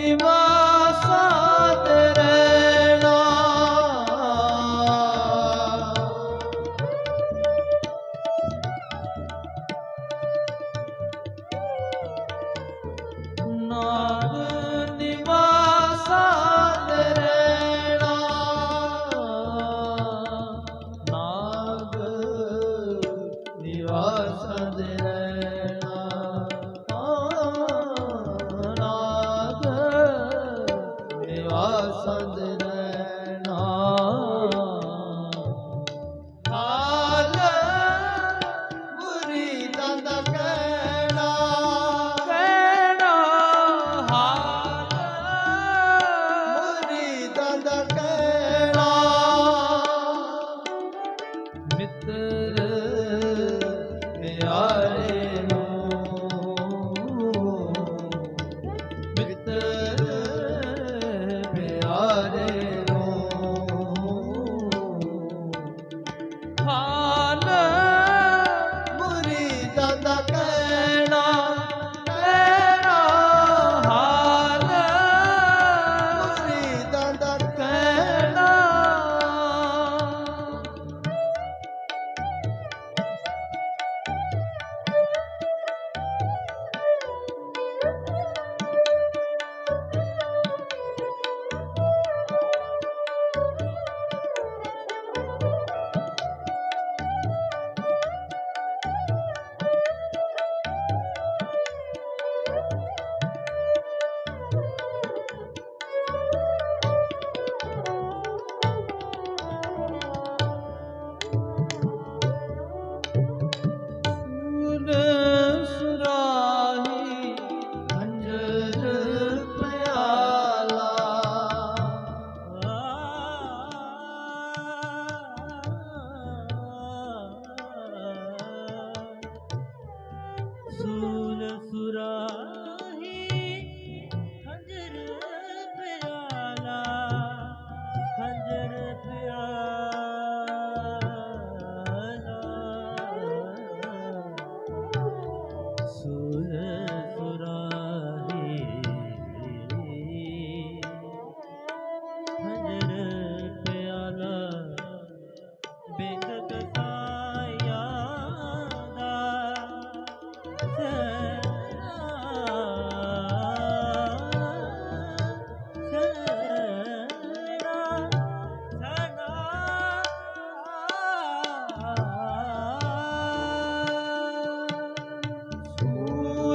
Anima. Naka.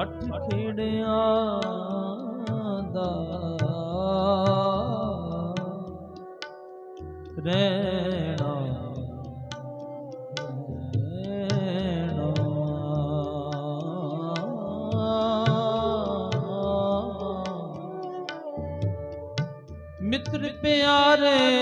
ਹੱਠ ਖੇੜਿਆਂ ਦਾ। ਰਹਿਣਾ। ਮਿੱਤਰ ਪਿਆਰੇ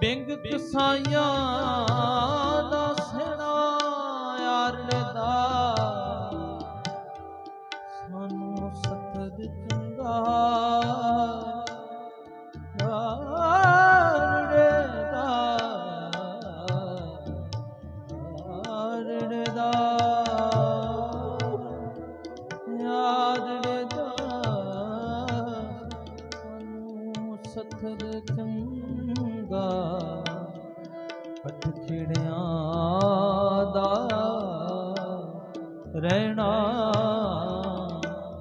ਬਿੰਗ ਕਸਾਈਆਂ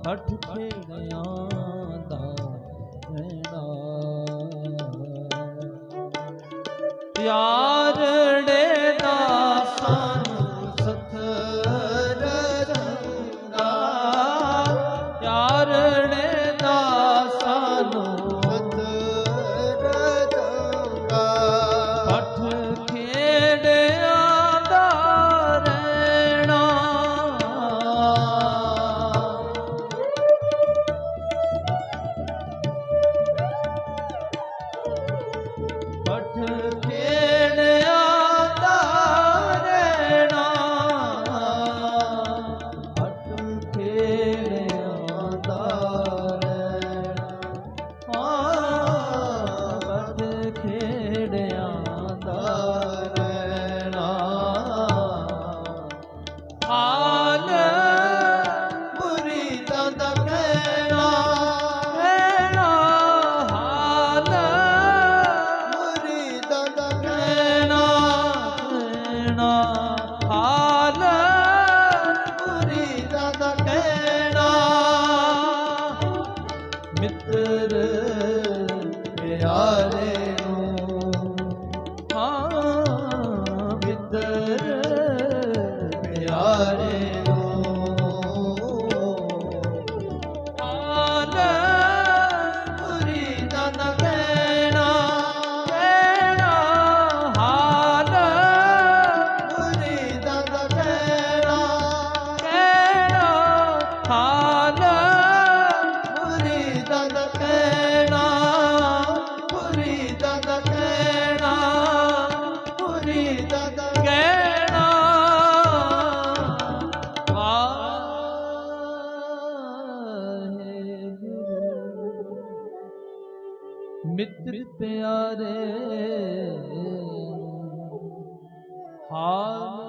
ਹੱਠ ਫੇੜਿਆਂ ਦਾ ਰਹਿਣਾ। ਪਿਆਰ ਪਿਆਰੇ ਮਿੱਤ ਪਿਆਰੇ ਹਾਲ